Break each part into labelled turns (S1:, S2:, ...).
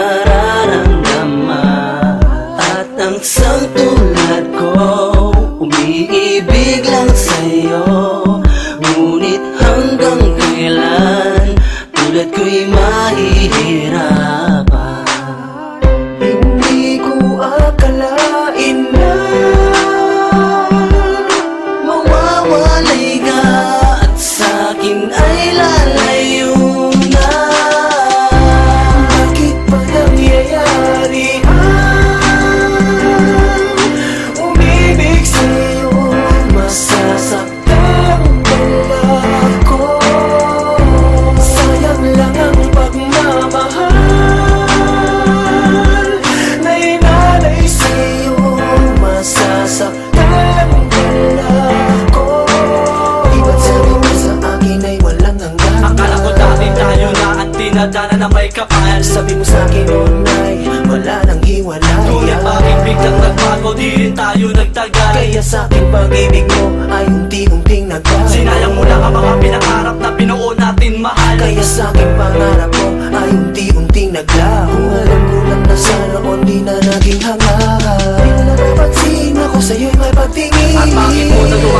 S1: nararamdaman At
S2: ang sang tulad ko Umiibig lang sa'yo.
S3: May kapal
S2: Sabi mo sa akin noon ay wala nang hiwalay.
S3: Ngunit bakit biglang nagbago di rin tayo nagtagal.
S2: Kaya sa akin pag-ibig mo ay unti-unting nagbago.
S3: Sinayang mo lang ang mga pinangarap na binuo natin mahal.
S2: Kaya sa akin pangarap mo ay unti-unting naglaho Alam ko lang na sana o di na naging hangahan Di na napansin ako sa'yo'y may pagtingin
S3: At bakit mo nagawa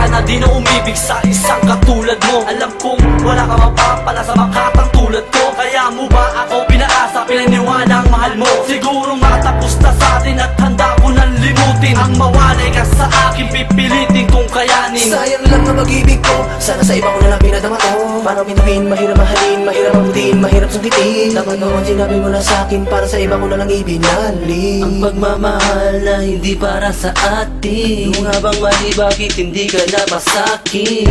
S3: sana di na umibig sa isang katulad mo. Alam kong wala ka mapapala sa makatang tulad ko. Kaya mo ba ako pinaasa, pinaniwala ang mahal mo. Siguro matapos na sa atin at handa ko nang limutin. Ang mawalay ka sa akin, pipilitin kong kayanin.
S2: Sayang ang pag-ibig ko. Sana sa iba ko na lang pinadama to Paano minuhin, mahirap mahalin, mahirap mabutin, mahirap sungkitin. Dapat naman sinabi mo na sa akin Para sa iba ko na lang ibinalik
S1: Ang pagmamahal na hindi para sa atin. Kung nga bang mali bakit hindi ka napasakin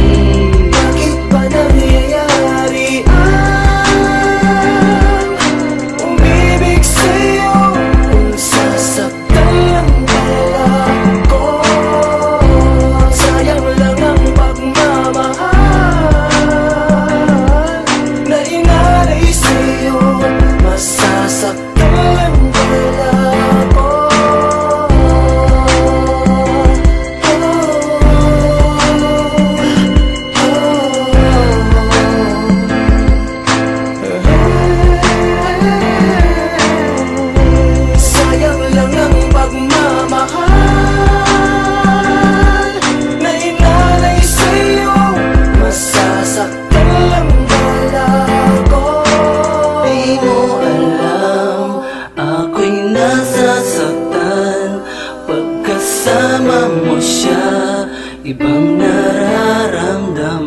S2: Bakit ba nangyayari? Ang
S1: alam, ako'y nasasaktan Pagkasama mo siya, ibang nararamdaman